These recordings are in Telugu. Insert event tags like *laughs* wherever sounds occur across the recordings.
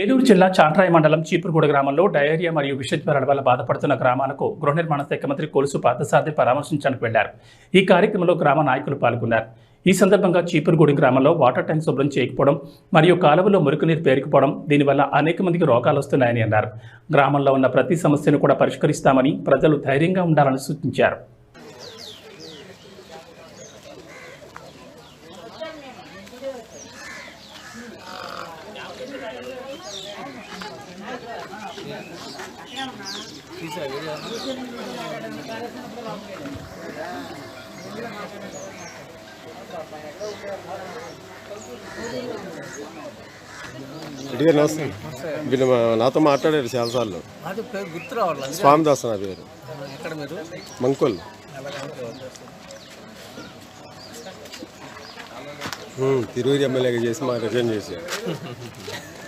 ఏలూరు జిల్లా చాంట్రాయి మండలం చీపురుగూడ గ్రామంలో డయేరియా మరియు విషజ్వరాల వల్ల బాధపడుతున్న గ్రామాలకు గృహ నిర్మాణ శాఖ మంత్రి కొలుసు పార్థసారథి పరామర్శించడానికి వెళ్ళారు. ఈ కార్యక్రమంలో గ్రామ నాయకులు పాల్గొన్నారు. ఈ సందర్భంగా చీపురుగూడి గ్రామంలో వాటర్ ట్యాంక్ శుభ్రం చేయకపోవడం మరియు కాలువలో నీరు పేరుకుపోవడం దీనివల్ల అనేక మందికి రోగాలు వస్తున్నాయని అన్నారు. గ్రామంలో ఉన్న ప్రతి సమస్యను కూడా పరిష్కరిస్తామని ప్రజలు ధైర్యంగా ఉండాలని సూచించారు. రెడ్డి నమస్తే. వీళ్ళు నాతో మాట్లాడారు చాలాసార్లు స్వామిదాస్ నా పేరు. మంకోల్. తిరువురి ఎమ్మెల్యేగా చేసి మా రిజైన్ చేసి *laughs*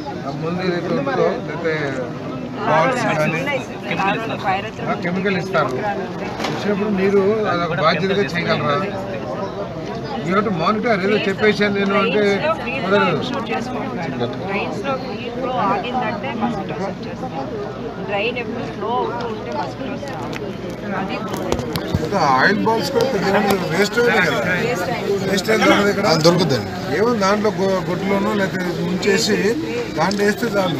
ఆ కెమికల్ ఇస్తారు. ఇచ్చినప్పుడు మీరు అదొక బాధ్యతగా చేయగలరా? మీరు మానిటర్ ఏదో చెప్పేసాను నేను అంటే ఆయిల్ బాల్స్ కూడా వేస్ట్ వేస్ట్ దొరుకుతుంది. ఏమో దాంట్లో గుడ్లోనో లేకపోతే ముంచేసి దాంట్లో వేస్తే చాలు.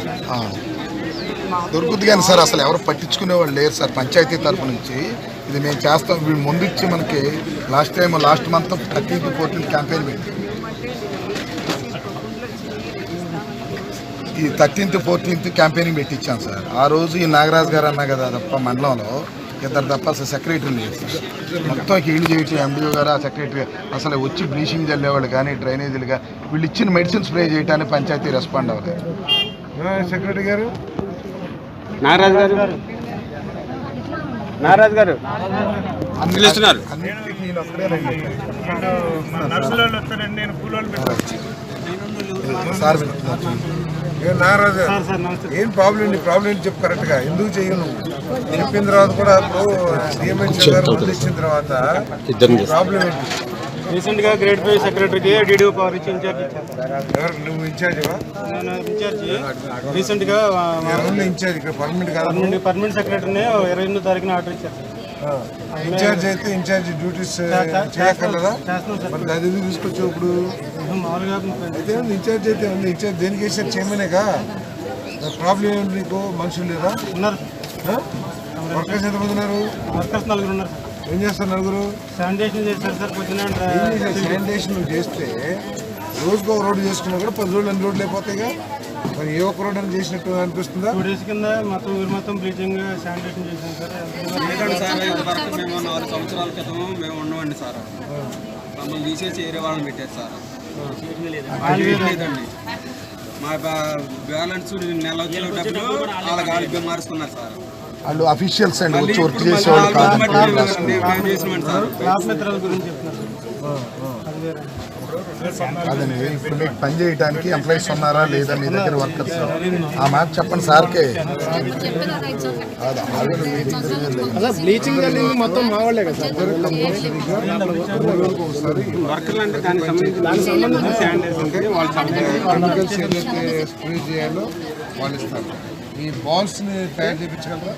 దొరుకుతుంది కానీ సార్ అసలు ఎవరు పట్టించుకునే వాళ్ళు లేరు సార్ పంచాయతీ తరపు నుంచి. ఇది మేము చేస్తాం వీళ్ళు ముందు ఇచ్చి మనకి last time last month thirteenth fourteenth campaign పెట్టి ఈ థర్టీన్త్ ఫోర్టీన్త్ క్యాంపెయినింగ్ పెట్టించాం సార్. ఆ రోజు ఈ నాగరాజు గారు అన్నా కదా తప్ప మండలంలో ఇద్దరు తప్ప అసలు సెక్రటరీ లేదు సార్. మొత్తం హీల్ చేయటం ఎండిఓ గారు ఆ సెక్రటరీ అసలు వచ్చి బ్లీచింగ్ చల్లేవాళ్ళు కానీ డ్రైనేజీలు కానీ వీళ్ళు ఇచ్చిన మెడిసిన్ స్ప్రే చేయడానికి పంచాయతీ రెస్పాండ్ అవ్వలేదు. సెక్రటరీ గారు? నాగరాజు గారు? నాగరాజు గారు? వింటున్నారు. ఏ నాగరాజు ఏం ప్రాబ్లం ఏంటి? ప్రాబ్లం ఏంటి చెప్పు కరెక్ట్గా. ఎందుకు చేయను? చెప్పిన తర్వాత కూడా ఇప్పుడు ఇచ్చిన తర్వాత ప్రాబ్లం ఏంటి? రీసెంట్గా గ్రేడ్ ఫైవ్ సెక్రటరీకి డీడీఓ పవర్ ఇచ్చి ఇన్ఛార్జ్ నువ్వు ఇన్ఛార్జివా నేను ఇన్ఛార్జ్ రీసెంట్గా ఇన్ఛార్జ్ పర్మనెంట్ సెక్రటరీని ఇరవై ఎనిమిదో తారీఖున ఆర్డర్ ఇచ్చారు. ఇన్ఛార్జ్ అయితే ఇన్ఛార్జ్ డ్యూటీస్ చేయక్కర్లేదా మరి అది తీసుకొచ్చావు ఇప్పుడు? మామూలుగా అయితే ఇన్ఛార్జ్ అయితే ఉంది ఇన్ఛార్జ్ దేనికి వేసారు? చేయమనేగా ప్రాబ్లం ఏంటి నీకు? మనుషులు లేదా ఉన్నారు. వర్కర్స్ ఎంతమంది ఉన్నారు? వర్కర్స్ నలుగురు ఉన్నారు ఏం చేస్తారు నలుగురు? శానిటేషన్ చేశారు సార్ పొద్దున శానిటేషన్ చేస్తే రోజుకు ఒక రోడ్డు చేసుకున్నా కూడా పది రోజులు అన్ని రోడ్లు అయిపోతాయిగా మరి ఏ ఒక్క రోడ్డు అని చేసినట్టు అనిపిస్తుందా? టూ డేస్ కింద మొత్తం ఊరు మొత్తం బ్లీచింగ్ శానిటేషన్ చేశాం సార్. సార్ ఇంతవరకు మేము నాలుగు సంవత్సరాల క్రితం మేము ఉన్నామండి సార్. మమ్మల్ని తీసేసి వేరే వాళ్ళని పెట్టారు సార్. లేదండి. మా బ్యాలెన్స్ నెల వచ్చిన డబ్బులు వాళ్ళ గాలి మారుస్తున్నారు సార్. వాళ్ళు అఫీషియల్స్ అండి వచ్చి వర్క్ చేసేవాళ్ళు కాదు మేము మేము చేసినామండి సార్. క్లాస్ మిత్రాల గురించి చెప్తున్నారు. సార్ అది వేరే అదండి ఇప్పుడు మీకు పని చేయడానికి ఎంప్లాయీస్ ఉన్నారా లేదా మీ దగ్గర వర్కర్స్ ఆ? మాట చెప్పండి సార్కే. బ్లీచింగ్ మొత్తం మా వాళ్ళే కదా వాళ్ళు స్ప్రే చేయాలో వాళ్ళు ఇస్తారు. ఈ బాల్స్ని తయారు చేయించగలరా?